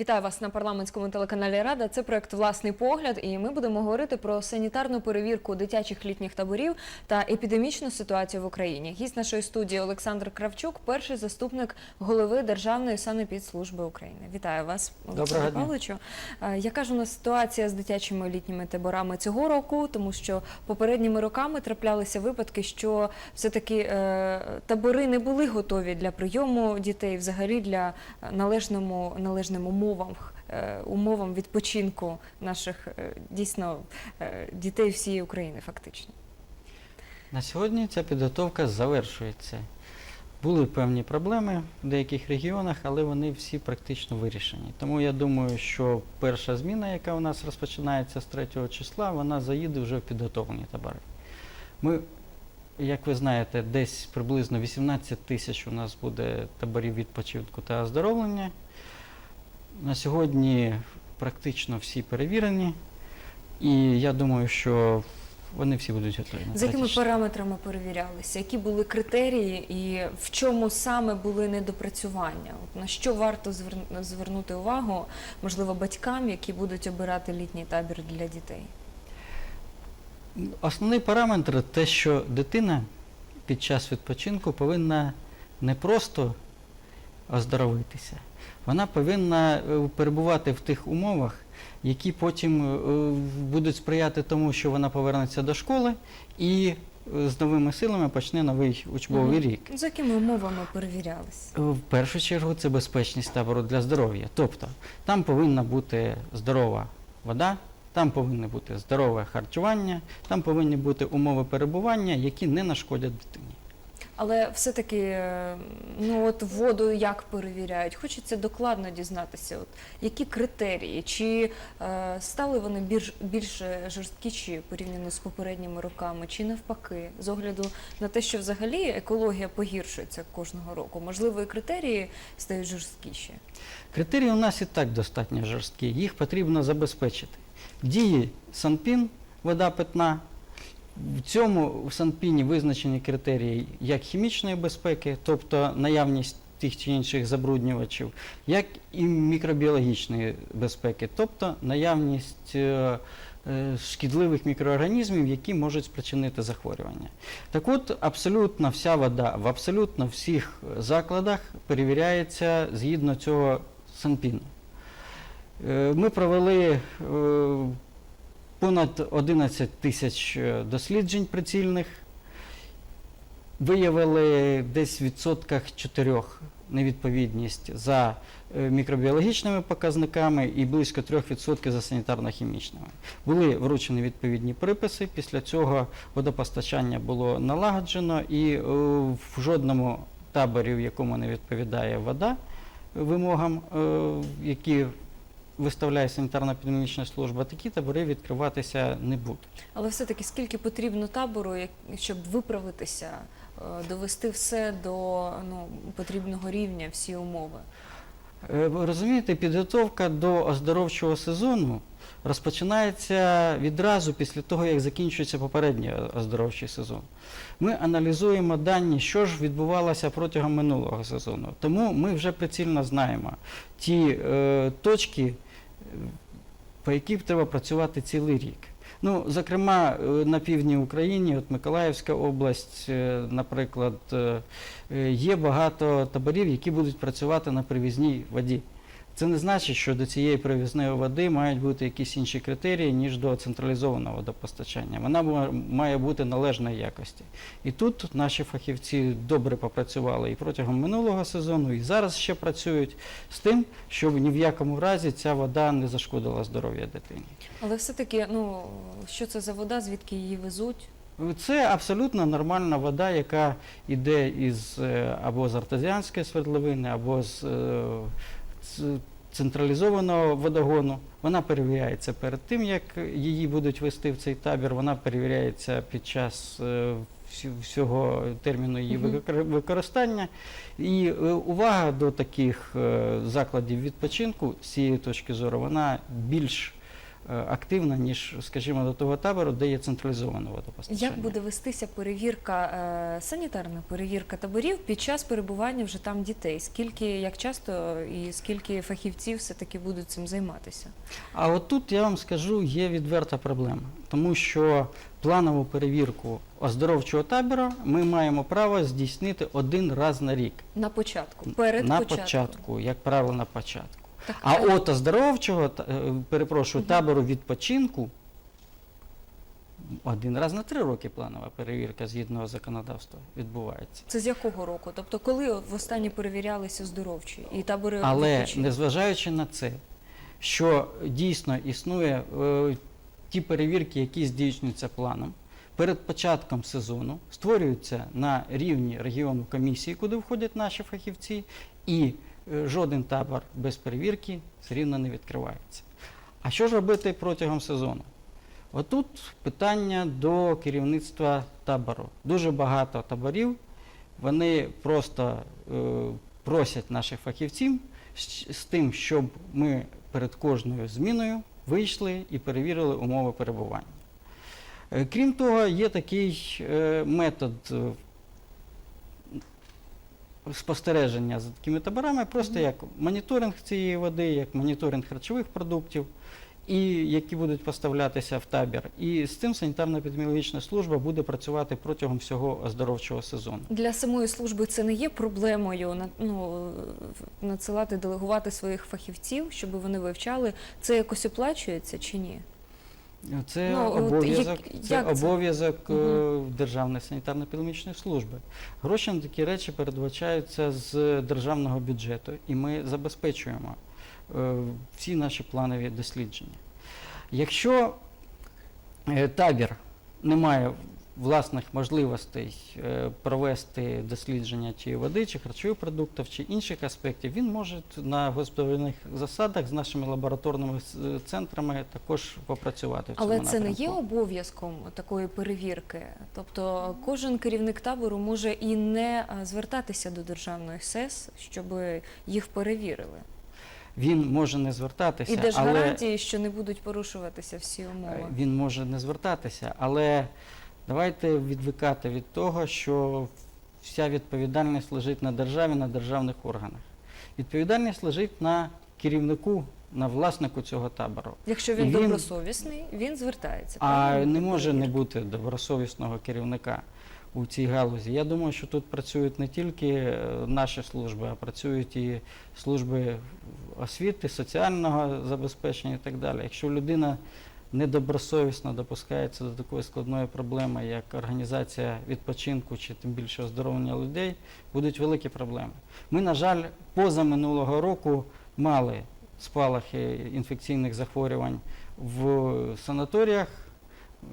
Вітаю вас на парламентському телеканалі Рада. Це проект Власний погляд, і ми будемо говорити про санітарну перевірку дитячих літніх таборів та епідемічну ситуацію в Україні. Гість нашої студії Олександр Кравчук, перший заступник голови Державної санепідслужби України. Вітаю вас, Олександр Доброго дня. Павловичу. Яка ж у нас ситуація з дитячими літніми таборами цього року? Тому що попередніми роками траплялися випадки, що все-таки е, табори не були готові для прийому дітей, взагалі для е, належному належним умовам, е, умовам відпочинку наших е, дійсно е, дітей всієї України, фактично. На сьогодні ця підготовка завершується. Були певні проблеми в деяких регіонах, але вони всі практично вирішені. Тому я думаю, що перша зміна, яка у нас розпочинається з 3 числа, вона заїде вже в підготовлені табори. Ми, як ви знаєте, десь приблизно 18 тисяч у нас буде таборів відпочинку та оздоровлення. На сьогодні практично всі перевірені, і я думаю, що вони всі будуть готові. на З якими параметрами перевірялися? Які були критерії і в чому саме були недопрацювання? От на що варто звернути увагу, можливо, батькам, які будуть обирати літній табір для дітей? Основний параметр те, що дитина під час відпочинку повинна не просто оздоровитися, вона повинна е, перебувати в тих умовах, які потім е, будуть сприяти тому, що вона повернеться до школи і е, з новими силами почне новий учбовий Мгм. рік. З якими умовами перевірялися? В першу чергу це безпечність табору для здоров'я. Тобто там повинна бути здорова вода, там повинне бути здорове харчування, там повинні бути умови перебування, які не нашкодять дитині. Але все-таки, е, ну от воду як перевіряють? Хочеться докладно дізнатися, от які критерії, чи е, стали вони більш більш жорсткіші порівняно з попередніми роками, чи навпаки, з огляду на те, що взагалі екологія погіршується кожного року. Можливо, і критерії стають жорсткіші. Критерії у нас і так достатньо жорсткі, їх потрібно забезпечити. Дії Санпін, вода питна. В цьому в Санпіні визначені критерії як хімічної безпеки, тобто наявність тих чи інших забруднювачів, як і мікробіологічної безпеки, тобто наявність е, е, шкідливих мікроорганізмів, які можуть спричинити захворювання. Так от, абсолютно вся вода в абсолютно всіх закладах перевіряється згідно цього санпіну. Е, Ми провели понад 11 тисяч е, досліджень прицільних, виявили десь в відсотках 4 невідповідність за е, мікробіологічними показниками і близько 3% за санітарно-хімічними. Були вручені відповідні приписи. Після цього водопостачання було налагоджено, і е, в жодному таборі, в якому не відповідає вода вимогам, які виставляє санітарно-епідемічна служба, такі табори відкриватися не будуть. Але все-таки скільки потрібно табору, щоб виправитися, е, довести все до ну, потрібного рівня, всі умови? Е, Ви розумієте, підготовка до оздоровчого сезону розпочинається відразу після того, як закінчується попередній оздоровчий сезон. Ми аналізуємо дані, що ж відбувалося протягом минулого сезону. Тому ми вже прицільно знаємо ті е, точки, по яких треба працювати цілий рік. Ну, зокрема, е, на півдні України, от Миколаївська область, е, наприклад, е, є багато таборів, які будуть працювати на привізній воді. Це не значить, що до цієї привізної води мають бути якісь інші критерії, ніж до централізованого водопостачання. Вона має бути належної якості. І тут наші фахівці добре попрацювали і протягом минулого сезону, і зараз ще працюють з тим, щоб ні в якому разі ця вода не зашкодила здоров'я дитині. Але все-таки, ну що це за вода, звідки її везуть? Це абсолютно нормальна вода, яка йде із е, або з артезіанської свердловини, або з, е, з централізованого водогону. Вона перевіряється перед тим, як її будуть вести в цей табір. Вона перевіряється під час е, всього терміну її використання. І е, увага до таких е, закладів відпочинку з цієї точки зору, вона більш активна, ніж, скажімо, до того табору, де є централізоване водопостачання. Як буде вестися перевірка, е, санітарна перевірка таборів під час перебування вже там дітей? Скільки, як часто і скільки фахівців все-таки будуть цим займатися? А от тут я вам скажу, є відверта проблема, тому що планову перевірку оздоровчого табору ми маємо право здійснити один раз на рік. На початку, перед на початком. початку, як правило, на початку. Так, А е, от оздоровчого, е, перепрошую, табору відпочинку один раз на три роки планова перевірка згідно законодавства відбувається. це з якого року? Тобто, коли востаннє перевірялися оздоровчі і табори Але відпочинку? незважаючи на це, що дійсно існує е, ті перевірки, які здійснюються планом, перед початком сезону створюються на рівні регіону комісії, куди входять наші фахівці, і жоден табор без перевірки все рівно не відкривається. А що ж робити протягом сезону? Отут питання до керівництва табору. Дуже багато таборів, вони просто е, просять наших фахівців з, з тим, щоб ми перед кожною зміною вийшли і перевірили умови перебування. Е, Крім того, є такий е, метод е, спостереження за такими таборами, просто як моніторинг цієї води, як моніторинг харчових продуктів, і які будуть поставлятися в табір. І з цим санітарно-епідеміологічна служба буде працювати протягом всього оздоровчого сезону. Для самої служби це не є проблемою ну, надсилати, делегувати своїх фахівців, щоб вони вивчали. Це якось оплачується чи ні? Це Ну, обов'язок, це як обов'язок Мгм. Державної санітарно-епідемічної служби. Гроші на такі речі передбачаються з державного бюджету, і ми забезпечуємо е, всі наші планові дослідження. Якщо е, табір не має власних можливостей е, провести дослідження чи води, чи харчових продуктів, чи інших аспектів, він може на господарних засадах з нашими лабораторними центрами також попрацювати. В Але цьому це не є обов'язком такої перевірки. Тобто кожен керівник табору може і не звертатися до державної СЕС, щоб їх перевірили. Він може не звертатися, І де ж але гарантії, що не будуть порушуватися всі умови? Е, Він може не звертатися, але давайте відвикати від того, що вся відповідальність лежить на державі, на державних органах. Відповідальність лежить на керівнику, на власнику цього табору. Якщо він, він- добросовісний, він звертається. А правильно, не може не бути добросовісного керівника у цій галузі. Я думаю, що тут працюють не тільки е, наші служби, а працюють і служби освіти, соціального забезпечення і так далі. Якщо людина недобросовісно допускається до такої складної проблеми, як організація відпочинку чи тим більше оздоровлення людей, будуть великі проблеми. Ми, на жаль, поза минулого року мали спалахи інфекційних захворювань в санаторіях.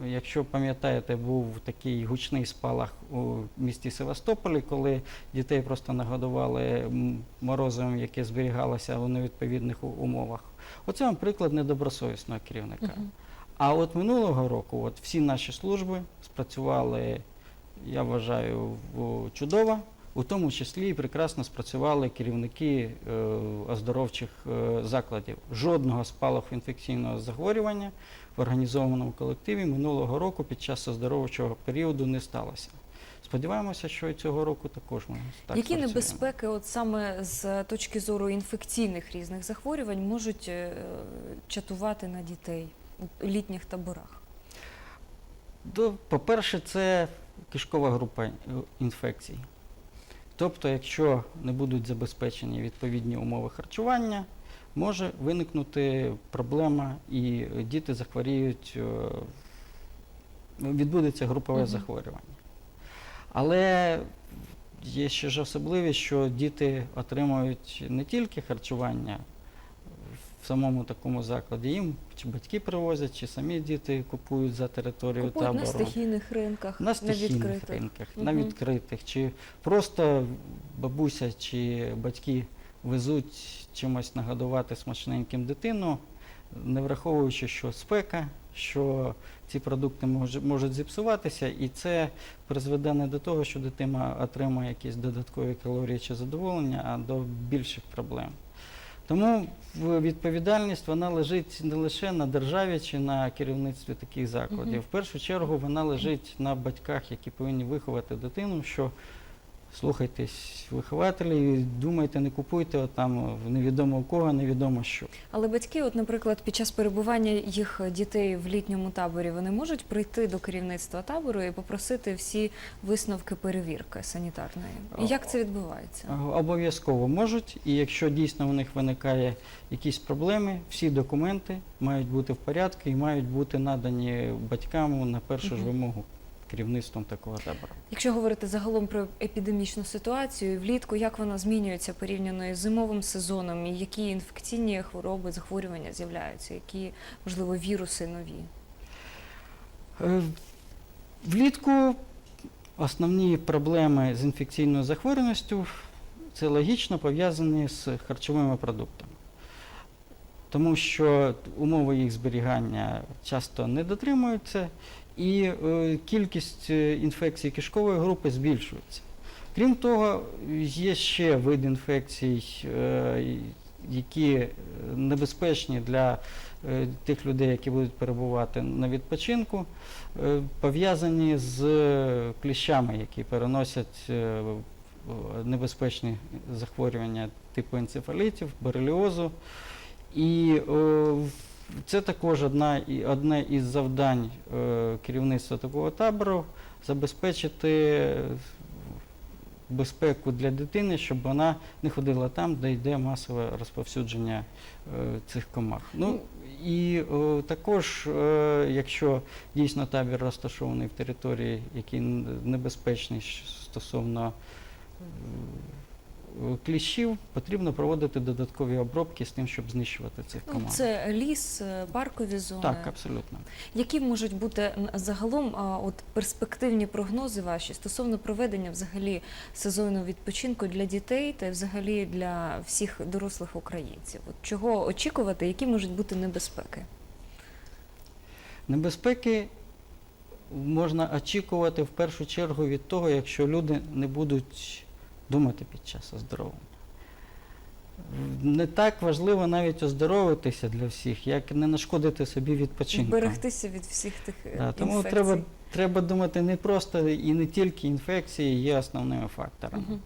Якщо пам'ятаєте, був такий гучний спалах у місті Севастополі, коли дітей просто нагодували м, морозивом, яке зберігалося у невідповідних умовах. Оце вам приклад недобросовісного керівника. А от минулого року от всі наші служби спрацювали, я вважаю, чудово. У тому числі і прекрасно спрацювали керівники е, оздоровчих е, закладів. Жодного спалаху інфекційного захворювання в організованому колективі минулого року під час оздоровчого періоду не сталося. Сподіваємося, що і цього року також ми так Які спрацюємо. небезпеки, от саме з точки зору інфекційних різних захворювань, можуть е, чатувати на дітей літніх таборах? По-перше, це кишкова група е, інфекцій. Тобто, якщо не будуть забезпечені відповідні умови харчування, може виникнути проблема і діти захворіють, е, відбудеться групове Мгм. захворювання. Але є ще ж особливість, що діти отримують не тільки харчування самому такому закладі, їм чи батьки привозять, чи самі діти купують за територію Купують табору. на стихійних ринках, На стихійних відкритих. ринках, на відкритих, чи просто бабуся чи батьки везуть чимось нагодувати смачненьким дитину, не враховуючи, що спека, що ці продукти можуть зіпсуватися, і це призведе не до того, що дитина отримає якісь додаткові калорії чи задоволення, а до більших проблем. Тому відповідальність вона лежить не лише на державі чи на керівництві таких закладів. Мгм. В першу чергу вона лежить на батьках, які повинні виховати дитину, що слухайтесь вихователів думайте, не купуйте отам в невідомо у кого, невідомо що. Але батьки, от, наприклад, під час перебування їх дітей в літньому таборі, вони можуть прийти до керівництва табору і попросити всі висновки перевірки санітарної. І як це відбувається? Обов'язково можуть, і якщо дійсно у них виникає якісь проблеми, всі документи мають бути в порядку і мають бути надані батькам на першу ж вимогу керівництвом такого табору. Якщо говорити загалом про епідемічну ситуацію, влітку як вона змінюється порівняно із зимовим сезоном, і які інфекційні хвороби, захворювання з'являються, які можливо віруси нові? Е, Влітку основні проблеми з інфекційною захворюваністю це логічно пов'язані з харчовими продуктами. Тому що умови їх зберігання часто не дотримуються, і е, кількість е, інфекцій кишкової групи збільшується. Крім того, є ще вид інфекцій, е, які небезпечні для тих людей, які будуть перебувати на відпочинку, пов'язані з кліщами, які переносять небезпечні захворювання типу енцефалітів, бореліозу. І в- це також одна, одне із завдань е, керівництва такого табору забезпечити е, безпеку для дитини, щоб вона не ходила там, де йде масове розповсюдження е, цих комах. Ну і також, якщо дійсно табір розташований в території, які н- небезпечні щ- стосовно кліщів, потрібно проводити додаткові обробки з тим, щоб знищувати цих Ну, це ліс, е, паркові зони. Так, абсолютно. Які можуть бути загалом от перспективні прогнози ваші стосовно проведення взагалі сезону відпочинку для дітей та взагалі для всіх дорослих українців? От чого очікувати, які можуть бути небезпеки? Небезпеки можна очікувати в першу чергу від того, якщо люди не будуть думати під час оздоровлення. Не так важливо навіть оздоровитися для всіх, як не нашкодити собі відпочинком. Берегтися від всіх тих е, Да, тому інфекцій. треба, треба думати не просто і не тільки інфекції є основними факторами. Мгм.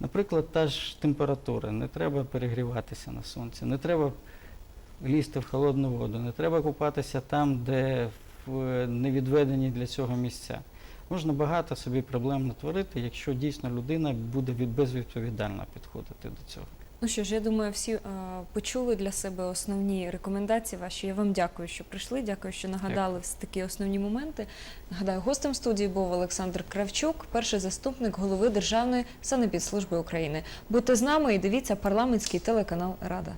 Наприклад, та ж температура. Не треба перегріватися на сонці, не треба лізти в холодну воду, не треба купатися там, де в- не відведені для цього місця. Можна багато собі проблем натворити, якщо дійсно людина буде від- безвідповідально підходити до цього. Ну що ж, я думаю, всі е, почули для себе основні рекомендації ваші. Я вам дякую, що прийшли. Дякую, що нагадали всі такі основні моменти. Нагадаю, гостем студії був Олександр Кравчук, перший заступник голови Державної санепідслужби України. Будьте з нами і дивіться парламентський телеканал Рада.